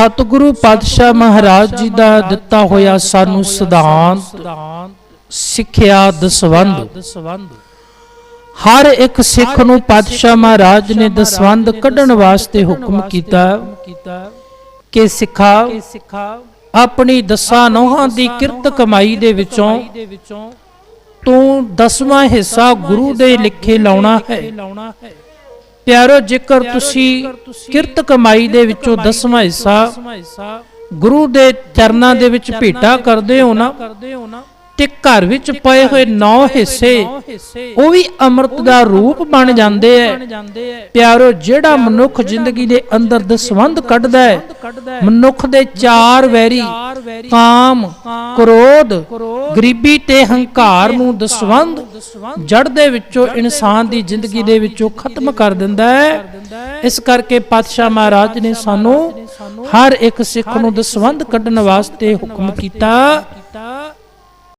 ਸਤਿਗੁਰੂ ਪਾਤਸ਼ਾਹ ਮਹਾਰਾਜ ਜੀ ਦਾ ਦਿੱਤਾ ਹੋਇਆ ਸਾਨੂੰ ਸਿਧਾਂਤ, ਸਿੱਖਿਆ ਦਸਵੰਦ ਹਰ ਇੱਕ ਸਿੱਖ ਨੂੰ ਪਾਤਸ਼ਾਹ ਮਹਾਰਾਜ ਨੇ ਦਸਵੰਦ ਕੱਢਣ ਵਾਸਤੇ ਹੁਕਮ ਕੀਤਾ ਕਿ ਸਿੱਖਾ ਆਪਣੀ ਦਸਾਂ ਨੋਹਾਂ ਦੀ ਕਿਰਤ ਕਮਾਈ ਦੇ ਵਿੱਚੋਂ ਤੂੰ ਦਸਵਾਂ ਹਿੱਸਾ ਗੁਰੂ ਦੇ ਲਿਖੇ ਲਾਉਣਾ ਹੈ। ਪਿਆਰੋ ਜੇਕਰ ਤੁਸੀਂ ਕਿਰਤ ਕਮਾਈ ਦੇ ਵਿੱਚੋਂ ਦਸਵਾਂ ਹਿੱਸਾ ਗੁਰੂ ਦੇ ਚਰਨਾਂ ਦੇ ਵਿੱਚ ਭੇਟਾ ਕਰਦੇ ਹੋ ਨਾ ਤੇ ਘਰ ਵਿੱਚ ਪਏ ਹੋਏ ਨੌ ਹਿੱਸੇ ਉਹ ਵੀ ਅੰਮ੍ਰਿਤ ਦਾ ਰੂਪ ਬਣ ਜਾਂਦੇ ਐ। ਪਿਆਰੋ ਜਿਹੜਾ ਮਨੁੱਖ ਜ਼ਿੰਦਗੀ ਦੇ ਅੰਦਰ ਦਸਵੰਦ ਕੱਢਦਾ ਹੈ ਮਨੁੱਖ ਦੇ ਚਾਰ ਵੈਰੀ ਕਾਮ ਕ੍ਰੋਧ ਗਰੀਬੀ ਤੇ ਹੰਕਾਰ ਨੂੰ ਦਸਵੰਦ ਜੜ ਦੇ ਵਿੱਚੋਂ ਇਨਸਾਨ ਦੀ ਜ਼ਿੰਦਗੀ ਦੇ ਵਿੱਚੋਂ ਖਤਮ ਕਰ ਦਿੰਦਾ ਹੈ ਇਸ ਕਰਕੇ ਪਾਤਸ਼ਾਹ ਮਹਾਰਾਜ ਨੇ ਸਾਨੂੰ ਹਰ ਇੱਕ ਸਿੱਖ ਨੂੰ ਦਸਵੰਦ ਕੱਢਣ ਵਾਸਤੇ ਹੁਕਮ ਕੀਤਾ।